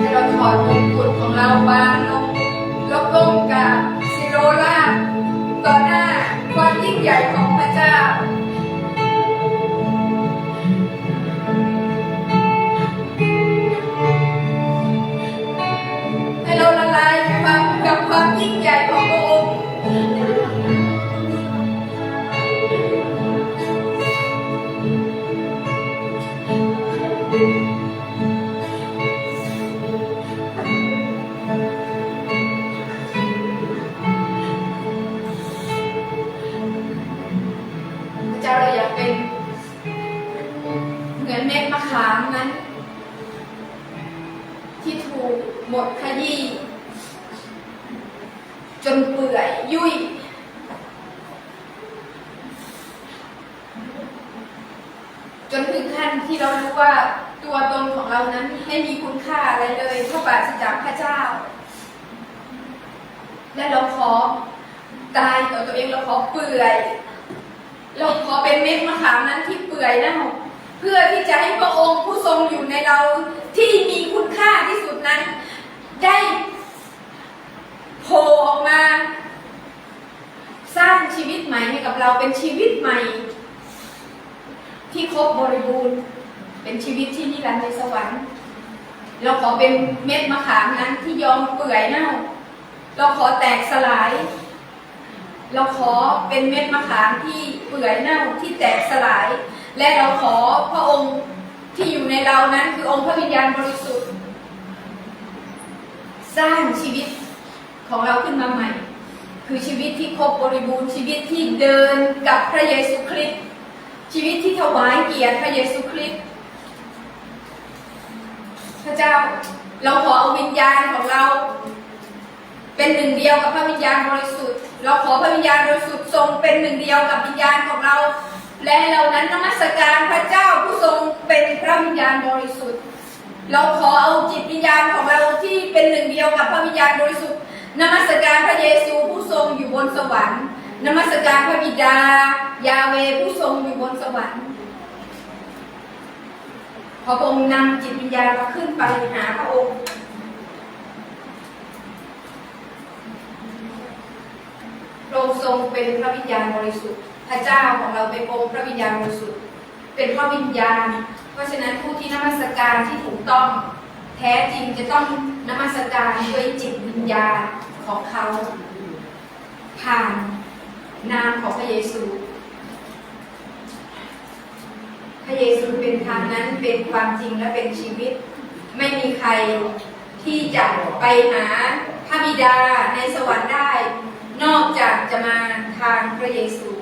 ให้เราถอดมงกุฎของเราบ้าง เหมือนเม็ดมะขามนั้น ที่ถูกหมดขยี้จนเปื่อยยุ่ย จนถึงขั้นที่เรารู้ว่าตัวตนของเรานั้นไม่มีคุณค่าอะไรเลยถ้าปราศจากพระเจ้า และเราขอตายต่อตัวเองเราขอเปื่อย เราขอเป็นเม็ดมะขามนั้นที่เปื่อยเน่า พื่อที่จะให้พระองค์ผู้ทรงอยู่ในเราที่มีคุณค่าที่สุดนั้น ได้โผล่ออกมา สร้างชีวิตใหม่ให้กับเราเป็นชีวิตใหม่ ที่ครบบริบูรณ์ เป็นชีวิตที่นิรันดร์ในสวรรค์ เราขอเป็นเม็ดมะขามนั้นที่ยอมเปื่อยเน่า เราขอแตกสลาย เราขอเป็นเม็ดมะขามที่เปื่อยเน่าที่แตกสลาย และเราขอพระองค์ที่อยู่ในเรานั้นคือองค์พระวิญญาณบริสุทธิ์ สร้างชีวิตของเราขึ้นมาใหม่ คือชีวิตที่ครบบริบูรณ์ชีวิตที่เดินกับพระเยซูคริสต์ชีวิตที่ถวายเกียรติพระเยซูคริสต์พระเจ้าเราขอเอาวิญญาณของเรา เป็นหนึ่งเดียวกับพระวิญญาณบริสุทธิ์ เราขอพระวิญญาณบริสุทธิ์ทรงเป็นหนึ่งเดียวกับวิญญาณของเรา และเรานั้นนมัสการพระเจ้าผู้ทรงเป็นพระวิญญาณบริสุทธิ์ เราขอเอาจิตวิญญาณของเราที่เป็นหนึ่งเดียวกับพระวิญญาณบริสุทธิ์นมัสการพระเยซูผู้ทรงอยู่บนสวรรค์นมัสการพระบิดา ยาเวผู้ทรงอยู่บนสวรรค์ขอพระองค์นำจิตวิญญาณเราขึ้นไปหาพระองค์พระองค์ทรงเป็นพระวิญญาณบริสุทธิ์ ระเจ้าของเราเป็นองค์พระวิญญาณบริสุทธิ์เป็นพระวิญญาณ เพราะฉะนั้นผู้ที่นมัสการที่ถูกต้อง แท้จริงจะต้องนมัสการด้วยจิตวิญญาณของเขาผ่านนามของพระเยซู พระเยซูเป็นทางนั้นเป็นความจริงและเป็นชีวิต ไม่มีใครที่จะไปหาพระบิดาในสวรรค์ได้ นอกจากจะมาทางพระเยซู